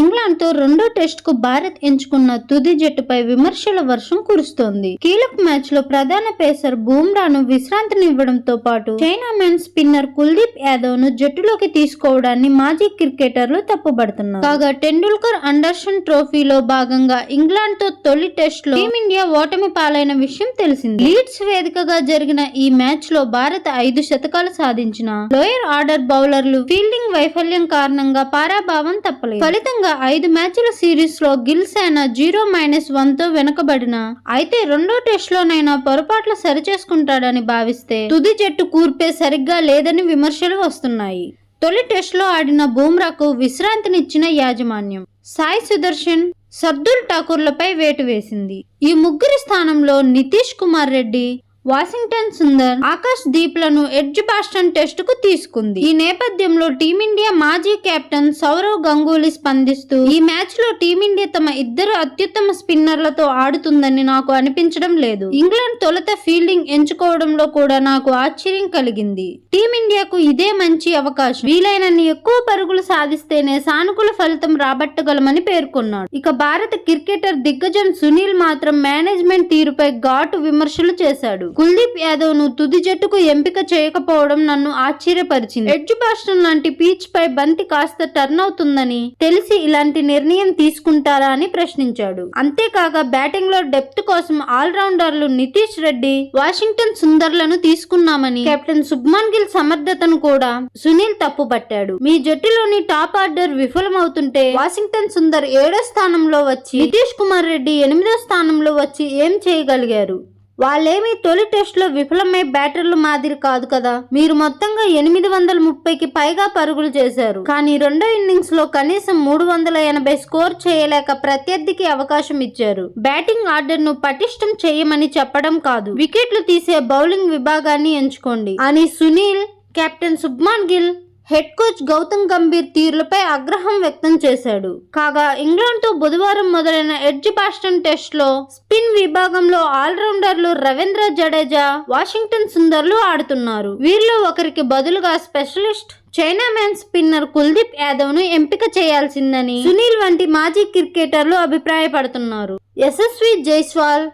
ఇంగ్లాండ్తో రెండో టెస్ట్కు భారత్ ఎంచుకున్న తుది జట్టుపై విమర్శల వర్షం కురుస్తోంది. కీలక మ్యాచ్లో ప్రధాన పేసర్ బూమ్రాను విశ్రాంతినివ్వడంతో పాటు చైనా మ్యాన్ స్పిన్నర్ కుల్దీప్ యాదవ్ను జట్టులోకి తీసుకోవడాన్ని మాజీ క్రికెటర్లు తప్పుబడుతున్నారు. కాగా టెండూల్కర్ అండర్సన్ ట్రోఫీలో భాగంగా ఇంగ్లాండ్తో తొలి టెస్ట్లో టీమిండియా ఓటమి పాలైన విషయం తెలిసింది. లీడ్స్ వేదికగా జరిగిన ఈ మ్యాచ్లో భారత్ ఐదు శతకాలు సాధించిన లోయర్ ఆర్డర్ బౌలర్లు ఫీల్డింగ్ వైఫల్యం కారణంగా పారాభావం తప్పలేదు. ఫలితంగా ఐదు మ్యాచ్ల సిరీస్లో గిల్ సేన జీరో మైనస్ వన్తో వెనుకబడిన. అయితే రెండో టెస్ట్ లోనైనా పొరపాట్లు సరిచేసుకుంటాడని భావిస్తే తుది జట్టు కూర్పే సరిగ్గా లేదని విమర్శలు వస్తున్నాయి. తొలి టెస్ట్లో ఆడిన బూమ్రాకు విశ్రాంతినిచ్చిన యాజమాన్యం. సాయి సుదర్శన్ సర్దుల్ ఠాకూర్లపై వేటు వేసింది. ఈ ముగ్గురి స్థానంలో నితీష్ కుమార్ రెడ్డి వాషింగ్టన్ సుందర్ ఆకాష్ దీప్లను ఎడ్జ్ బాస్టన్ టెస్ట్కు తీసుకుంది. ఈ నేపథ్యంలో టీమిండియా మాజీ కెప్టెన్ సౌరవ్ గంగూలీ స్పందిస్తూ ఈ మ్యాచ్లో టీమిండియా తమ ఇద్దరు అత్యుత్తమ స్పిన్నర్లతో ఆడుతుందని నాకు అనిపించడం లేదు. ఇంగ్లాండ్ తొలుత ఫీల్డింగ్ ఎంచుకోవడంలో కూడా నాకు ఆశ్చర్యం కలిగింది. టీమిండియాకు ఇదే మంచి అవకాశం. వీలైనన్ని ఎక్కువ పరుగులు సాధిస్తేనే సానుకూల ఫలితం రాబట్టగలమని పేర్కొన్నాడు. ఇక భారత క్రికెటర్ దిగ్గజం సునీల్ మాత్రం మేనేజ్మెంట్ తీరుపై ఘాటు విమర్శలు చేశాడు. కుల్దీప్ యాదవ్ను తుది జట్టుకు ఎంపిక చేయకపోవడం నన్ను ఆశ్చర్యపరిచింది. ఎడ్జ్ బాస్టన్ లాంటి పీచ్ పై బంతి కాస్త టర్న్ అవుతుందని తెలిసి ఇలాంటి నిర్ణయం తీసుకుంటారా అని ప్రశ్నించాడు. అంతేకాక బ్యాటింగ్లో డెప్త్ కోసం ఆల్రౌండర్లు నితీష్ రెడ్డి వాషింగ్టన్ సుందర్లను తీసుకున్నామని కెప్టెన్ సుబ్మాన్ గిల్ సమర్థతను కూడా సునీల్ తప్పుపట్టాడు. మీ జట్టులోని టాప్ ఆర్డర్ విఫలమవుతుంటే వాషింగ్టన్ సుందర్ ఏడో స్థానంలో వచ్చి నితీష్ కుమార్ రెడ్డి ఎనిమిదో స్థానంలో వచ్చి ఏం చేయగలిగారు? వాళ్ళేమీ తొలి టెస్ట్లో విఫలమై బ్యాటర్లు మాదిరి కాదు కదా. మీరు మొత్తంగా ఎనిమిది వందల ముప్పైకి పైగా పరుగులు చేశారు. కానీ రెండో ఇన్నింగ్స్లో కనీసం మూడు వందల ఎనభై స్కోర్ చేయలేక ప్రత్యర్థికి అవకాశం ఇచ్చారు. బ్యాటింగ్ ఆర్డర్ను పటిష్టం చేయమని చెప్పడం కాదు. వికెట్లు తీసే బౌలింగ్ విభాగాన్ని ఎంచుకోండి. అని Sunil captain Shubman Gill head coach Gautam Gambhir తీరులపై ఆగ్రహం వ్యక్తం చేశాడు. కాగా ఇంగ్లాండ్తో బుధవారం మొదలైన ఎడ్జ్ బాస్టన్ టెస్ట్లో స్పిన్ విభాగంలో ఆల్రౌండర్లు రవీంద్ర జడేజా వాషింగ్టన్ సుందర్లు ఆడుతున్నారు. వీరిలో ఒకరికి బదులుగా specialist chinaman spinner Kuldeep యాదవ్ను ఎంపిక చేయాల్సిందని సునీల్ వంటి మాజీ క్రికెటర్లు అభిప్రాయపడుతున్నారు. Yashasvi Jaiswal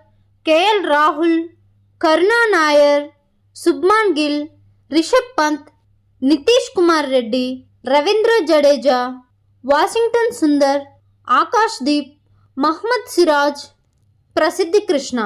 KL Rahul Karun Nair Shubman Gill Rishabh Pant Nitish Kumar Reddy Ravindra Jadeja Washington Sundar Akash Deep Mohammed Siraj Prasidh Krishna.